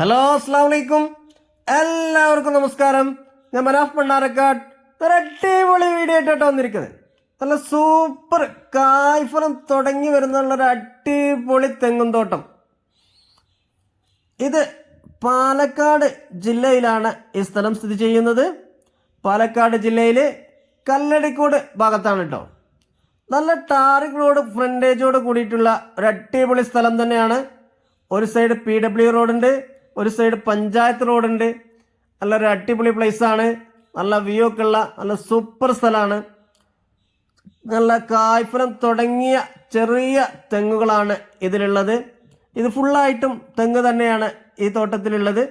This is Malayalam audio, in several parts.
ഹലോ അസ്സാം എല്ലാവർക്കും നമസ്കാരം. ഞാൻ മനാഫ് മണ്ണാരക്കാട്. ഒരു അടിപൊളി വീഡിയോ ആയിട്ടോ വന്നിരിക്കുന്നത്. നല്ല സൂപ്പർ കായ്ഫലം തുടങ്ങി വരുന്നുള്ള ഒരു അടിപൊളി തെങ്ങും തോട്ടം ഇത് പാലക്കാട് ജില്ലയിലാണ് ഈ സ്ഥലം സ്ഥിതി ചെയ്യുന്നത്. പാലക്കാട് ജില്ലയിൽ കല്ലടിക്കോട് ഭാഗത്താണ് കേട്ടോ നല്ല ടാറിക് റോഡ് ഫ്രണ്ടേജോട് കൂടിയിട്ടുള്ള ഒരു അടിപൊളി സ്ഥലം തന്നെയാണ്. ഒരു സൈഡ് പി ഡബ്ല്യു റോഡുണ്ട് ഒരു സൈഡ് പഞ്ചായത്ത് റോഡുണ്ട് നല്ലൊരു അടിപൊളി പ്ലേസ് ആണ്. നല്ല വ്യൂ ഒക്കെ ഉള്ള നല്ല സൂപ്പർ സ്ഥലമാണ് നല്ല കായ്ഫലം തുടങ്ങിയ ചെറിയ തെങ്ങുകളാണ് ഇതിലുള്ളത്. ഇത് ഫുള്ളായിട്ടും തെങ്ങ് തന്നെയാണ് ഈ തോട്ടത്തിലുള്ളത്.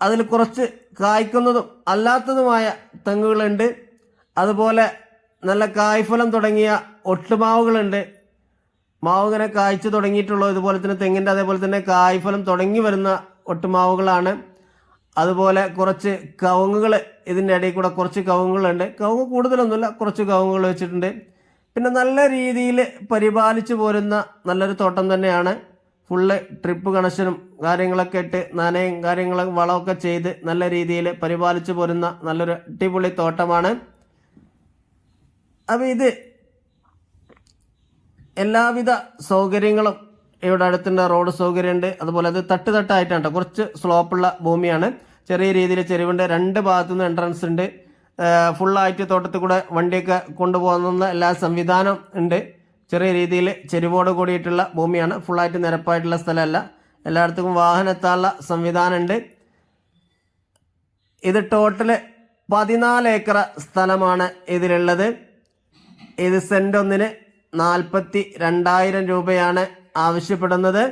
അതിൽ കുറച്ച് കായ്ക്കുന്നതും അല്ലാത്തതുമായ തെങ്ങുകളുണ്ട്. അതുപോലെ നല്ല കായ്ഫലം തുടങ്ങിയ ഒട്ടുമാവുകളുണ്ട്. മാവ് ഇങ്ങനെ കായ്ച്ചു തുടങ്ങിയിട്ടുള്ളൂ ഇതുപോലെ തന്നെ തെങ്ങിന്റെ അതേപോലെ തന്നെ കായ്ഫലം തുടങ്ങി വരുന്ന ഒട്ടുമാവുകളാണ്. അതുപോലെ കുറച്ച് കവുങ്ങുകൾ ഇതിന്റെ ഇടയിൽ കൂടെ കുറച്ച് കവുങ്ങുകളുണ്ട്. കവുങ്ങ് കൂടുതലൊന്നുമില്ല കുറച്ച് കവുങ്ങുകൾ വെച്ചിട്ടുണ്ട്. പിന്നെ നല്ല രീതിയിൽ പരിപാലിച്ചു പോരുന്ന നല്ലൊരു തോട്ടം തന്നെയാണ്. ഫുള്ള് ട്രിപ്പ് കണക്ഷനും കാര്യങ്ങളൊക്കെ ഇട്ട് നനയും കാര്യങ്ങളും വളമൊക്കെ ചെയ്ത് നല്ല രീതിയിൽ പരിപാലിച്ചു പോരുന്ന നല്ലൊരു അടിപൊളി തോട്ടമാണ്. അപ്പോൾ ഇത് എല്ലാവിധ സൗകര്യങ്ങളും ഇവിടെ അടുത്തുണ്ട്. റോഡ് സൗകര്യമുണ്ട്. അതുപോലെ അത് തട്ട് തട്ടായിട്ടാണ് ട്ടോ. കുറച്ച് സ്ലോപ്പുള്ള ഭൂമിയാണ്. ചെറിയ രീതിയിൽ ചെരുവുണ്ട്. രണ്ട് ഭാഗത്തുനിന്ന് എൻട്രൻസ് ഉണ്ട്. ഫുള്ളായിട്ട് തോട്ടത്തിൽ കൂടെ വണ്ടിയൊക്കെ കൊണ്ടുപോകുന്ന എല്ലാ സംവിധാനം ഉണ്ട്. ചെറിയ രീതിയിൽ ചെരുവോട് കൂടിയിട്ടുള്ള ഭൂമിയാണ്. ഫുള്ളായിട്ട് നിരപ്പായിട്ടുള്ള സ്ഥലമല്ല. എല്ലായിടത്തും വാഹനം എത്താനുള്ള സംവിധാനണ്ട് ഇത് ടോട്ടൽ പതിനാല് ഏക്കർ സ്ഥലമാണ് ഇതിലുള്ളത്. ഇത് സെന്റ് ഒന്നിന് നാൽപ്പത്തി രണ്ടായിരം രൂപയാണ് ആവശ്യപ്പെടുന്നത്.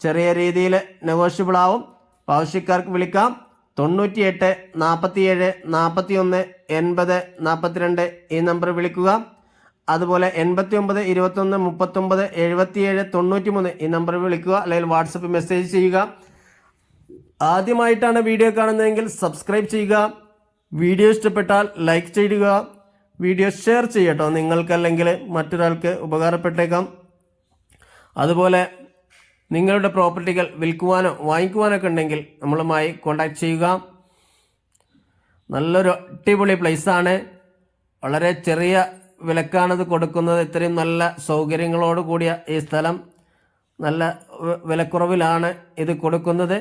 ചെറിയ രീതിയിൽ നെഗോഷ്യബിൾ ആവും. ആവശ്യക്കാർക്ക് വിളിക്കാം. തൊണ്ണൂറ്റിയെട്ട് നാൽപ്പത്തിയേഴ് നാൽപ്പത്തി ഒന്ന് എൺപത് നാൽപ്പത്തിരണ്ട് ഈ നമ്പർ വിളിക്കുക. അതുപോലെ എൺപത്തി ഒമ്പത് ഇരുപത്തൊന്ന് മുപ്പത്തൊമ്പത് എഴുപത്തിയേഴ് തൊണ്ണൂറ്റി മൂന്ന് ഈ നമ്പർ വിളിക്കുക അല്ലെങ്കിൽ വാട്സപ്പ് മെസ്സേജ് ചെയ്യുക. ആദ്യമായിട്ടാണ് വീഡിയോ കാണുന്നതെങ്കിൽ സബ്സ്ക്രൈബ് ചെയ്യുക. വീഡിയോ ഇഷ്ടപ്പെട്ടാൽ ലൈക്ക് ചെയ്യുക. വീഡിയോ ഷെയർ ചെയ്യട്ടോ. നിങ്ങൾക്കല്ലെങ്കിൽ മറ്റൊരാൾക്ക് ഉപകാരപ്പെട്ടേക്കാം. അതുപോലെ നിങ്ങളുടെ പ്രോപ്പർട്ടികൾ വിൽക്കുവാനോ വാങ്ങിക്കുവാനൊക്കെ ഉണ്ടെങ്കിൽ നമ്മളുമായി കോൺടാക്ട് ചെയ്യുക. നല്ലൊരു അടിപൊളി ആണ്. വളരെ ചെറിയ വിലക്കാണത് കൊടുക്കുന്നത്. ഇത്രയും നല്ല സൗകര്യങ്ങളോട് കൂടിയ ഈ സ്ഥലം. നല്ല വിലക്കുറവിലാണ് ഇത് കൊടുക്കുന്നത്.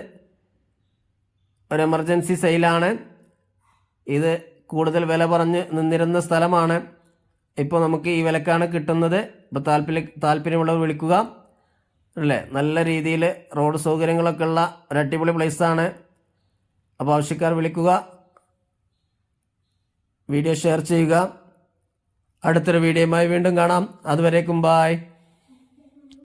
ഒരു എമർജൻസി സെയിലാണ് ഇത് കൂടുതൽ വില പറഞ്ഞ് നിന്നിരുന്ന സ്ഥലമാണ് ഇപ്പോൾ നമുക്ക് ഈ വിലക്കാണ് കിട്ടുന്നത്. ഇപ്പോൾ താല്പര്യ താല്പര്യമുള്ളവർ വിളിക്കുക. അല്ലേ? നല്ല രീതിയിൽ റോഡ് സൗകര്യങ്ങളൊക്കെ ഉള്ള ഒരു അടിപൊളി പ്ലേസാണ് അപ്പോൾ ആവശ്യക്കാർ വിളിക്കുക. വീഡിയോ ഷെയർ ചെയ്യുക. അടുത്തൊരു വീഡിയോയുമായി വീണ്ടും കാണാം. അതുവരേക്കും ബായ്